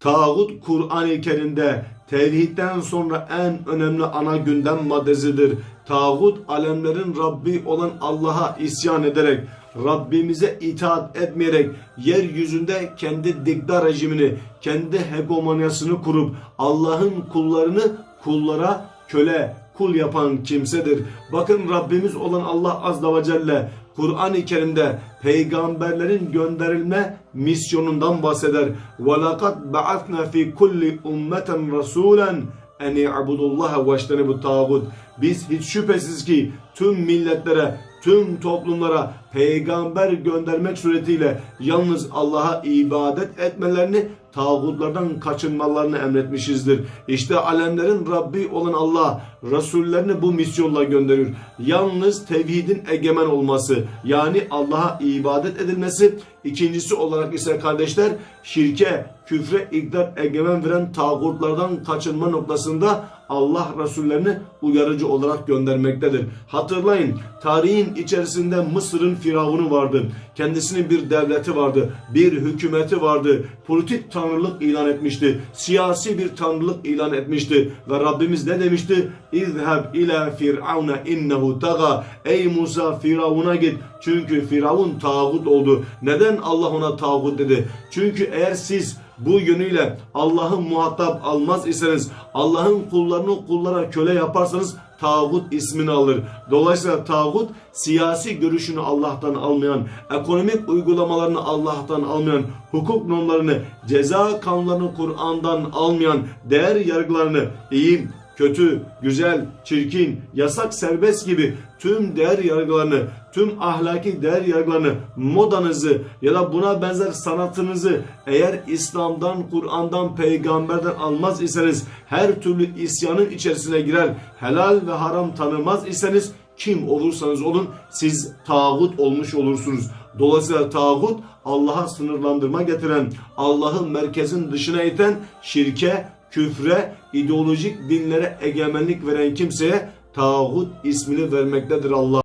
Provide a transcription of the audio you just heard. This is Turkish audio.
Tağut Kur'an-ı Kerim'de tevhidden sonra en önemli ana gündem maddesidir. Tağut alemlerin Rabbi olan Allah'a isyan ederek Rabbimize itaat etmeyerek yeryüzünde kendi dikta rejimini, kendi hegemonyasını kurup Allah'ın kullarını kullara köle, kul yapan kimsedir. Bakın Rabbimiz olan Allah Azze ve Celle Kur'an-ı Kerim'de peygamberlerin gönderilme misyonundan bahseder. وَلَقَدْ بَعَثْنَا فِي كُلِّ اُمَّةً رَسُولًا en i'budullaha ve bu tağut. Biz hiç şüphesiz ki tüm milletlere, tüm toplumlara peygamber göndermek suretiyle yalnız Allah'a ibadet etmelerini, tağutlardan kaçınmalarını emretmişizdir. İşte alemlerin Rabbi olan Allah Resullerini bu misyonla gönderiyor. Yalnız tevhidin egemen olması yani Allah'a ibadet edilmesi. İkincisi olarak ise kardeşler şirke, küfre iktidar egemen veren tağutlardan kaçınma noktasında Allah Resullerini uyarıcı olarak göndermektedir. Hatırlayın tarihin içerisinde Mısır'ın firavunu vardı. Kendisinin bir devleti vardı. Bir hükümeti vardı. Politik tanrılık ilan etmişti. Siyasi bir tanrılık ilan etmişti. Ve Rabbimiz ne demişti? İzheb ila firavuna innehu taga. Ey Musa firavuna git. Çünkü firavun tağut oldu. Neden Allah ona tağut dedi? Çünkü eğer siz bu yönüyle Allah'ın muhatap almaz iseniz, Allah'ın kullarını kullara köle yaparsanız tağut ismini alır. Dolayısıyla tağut siyasi görüşünü Allah'tan almayan, ekonomik uygulamalarını Allah'tan almayan, hukuk normlarını, ceza kanunlarını Kur'an'dan almayan, değer yargılarını iyi, kötü, güzel, çirkin, yasak, serbest gibi tüm değer yargılarını, tüm ahlaki değer yargılarını, modanızı ya da buna benzer sanatınızı eğer İslam'dan, Kur'an'dan, peygamberden almaz iseniz, her türlü isyanın içerisine girer, helal ve haram tanımaz iseniz kim olursanız olun siz tağut olmuş olursunuz. Dolayısıyla tağut Allah'a sınırlandırma getiren, Allah'ı merkezin dışına iten şirke, küfre, ideolojik dinlere egemenlik veren kimseye tağut ismini vermektedir Allah.